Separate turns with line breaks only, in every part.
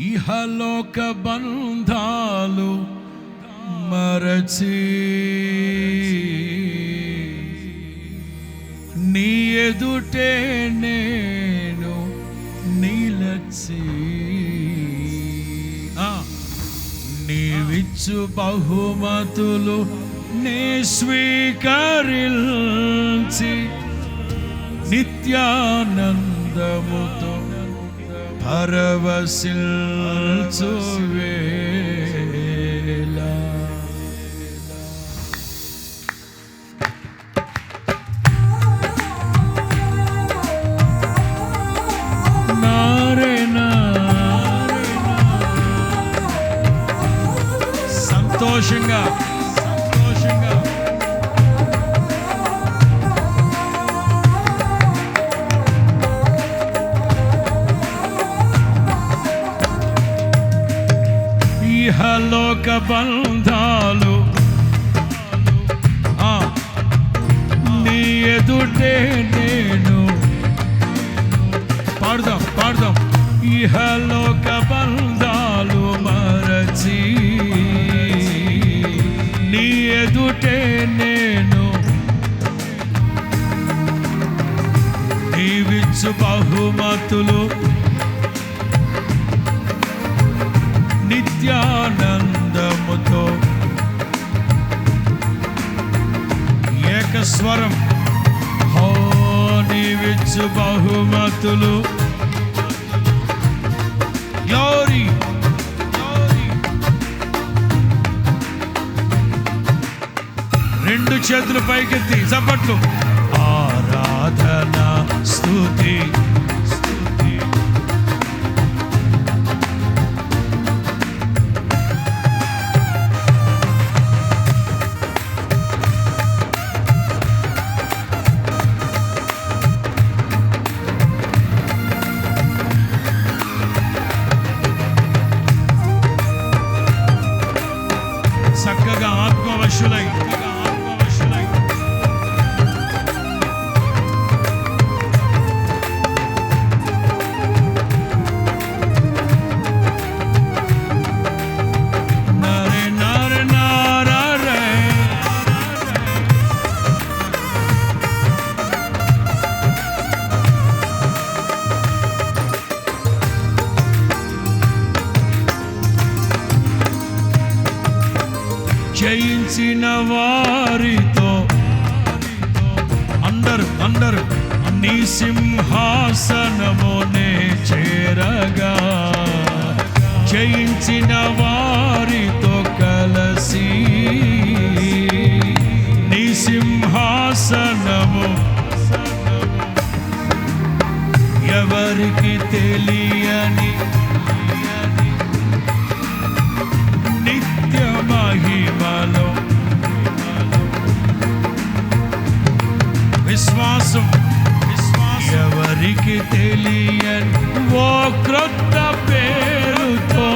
ఇహలోక బంధాలు మరచి నీ ఎదుటే నేను నీలచి నీవిచ్చు బహుమతులు నీ స్వీకరించి నిత్యానందముతో పరవశిల్చు వేళ నారేనా బంధాలు. నీ ఎదుటే నేను. పాడుదాం పాడుదాం. ఇహలోక బంధాలు మరచి. నీ ఎదుటే నేను. నీవిచ్చు బహుమతులు స్వరం హో నీవిచ్చు బహుమతులు. గ్లోరీ రెండు చేతులు పైకెత్తి చప్పట్లు ఆరాధన స్థుతి actually. జయించిన వారితో. అందరు అందరు నీ సింహాసనమునే చేరగా. జయించిన వారితో కలసి నీ సింహాసనము. ఎవరికి తెలియని విశ్వాసం ఎవరికి తెలియని ఓ క్రొత్త పేరుతో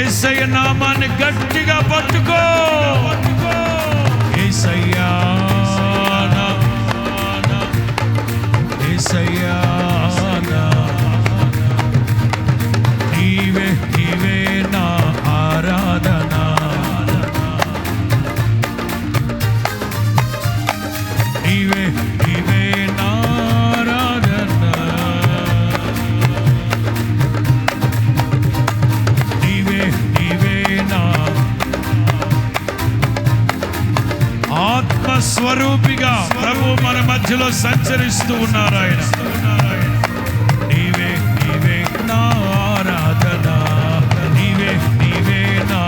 ఏసయ్య నామాన్ని గట్టిగా పట్టుకో. యేసయ్యా ఏసయ్యా నా, నీవే స్వరూపిగా ప్రభు మన మధ్యలో సంచరిస్తూ ఉన్నారు ఆయన. నీవే నీవే నా ఆరాధన. నీవే నీవే నా.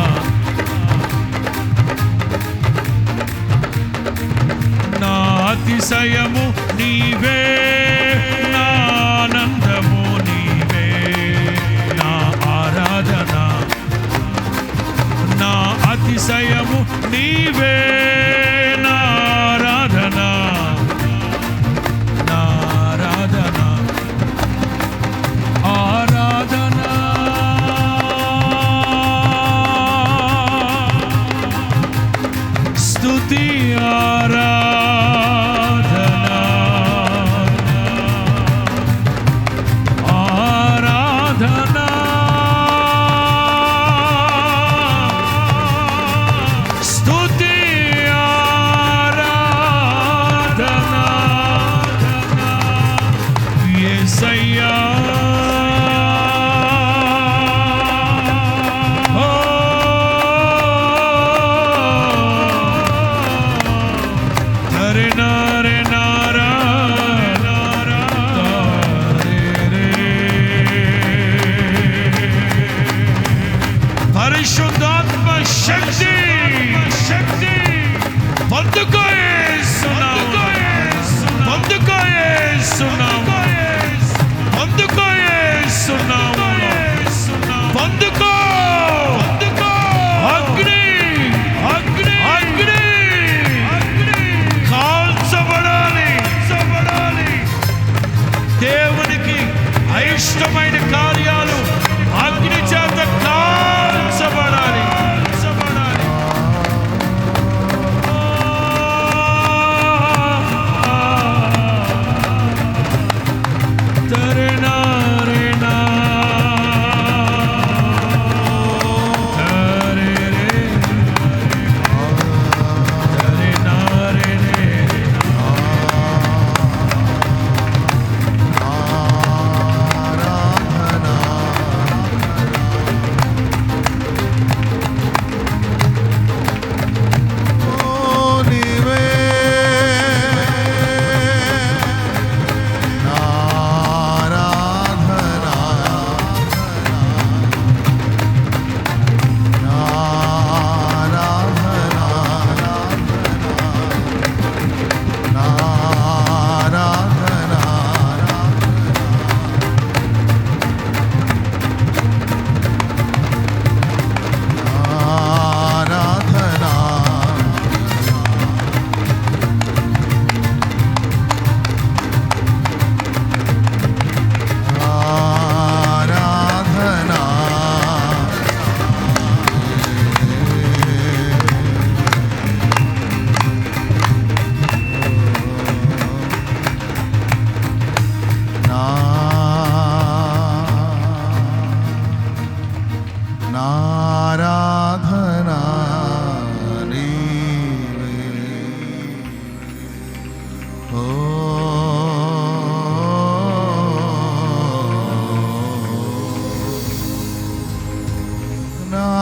నా అతిశయము నీవే.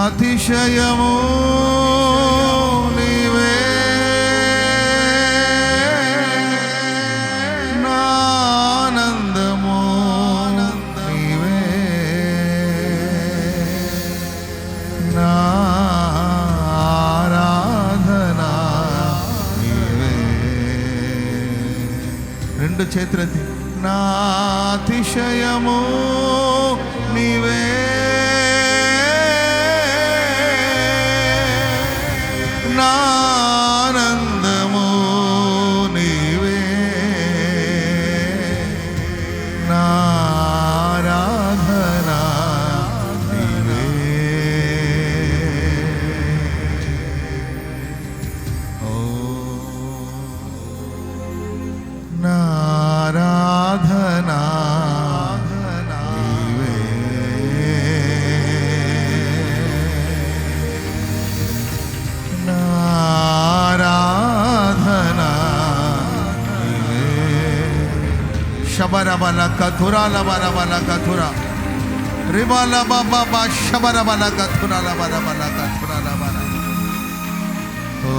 అతిశయము
చేతులెత్తి. నా అతిశయము నీవే शबरबला कथुरा लबरा बला कथुरा रिबाला बाबा बा शबरबला कथुरा लबरा बला कथुरा लबरा ओ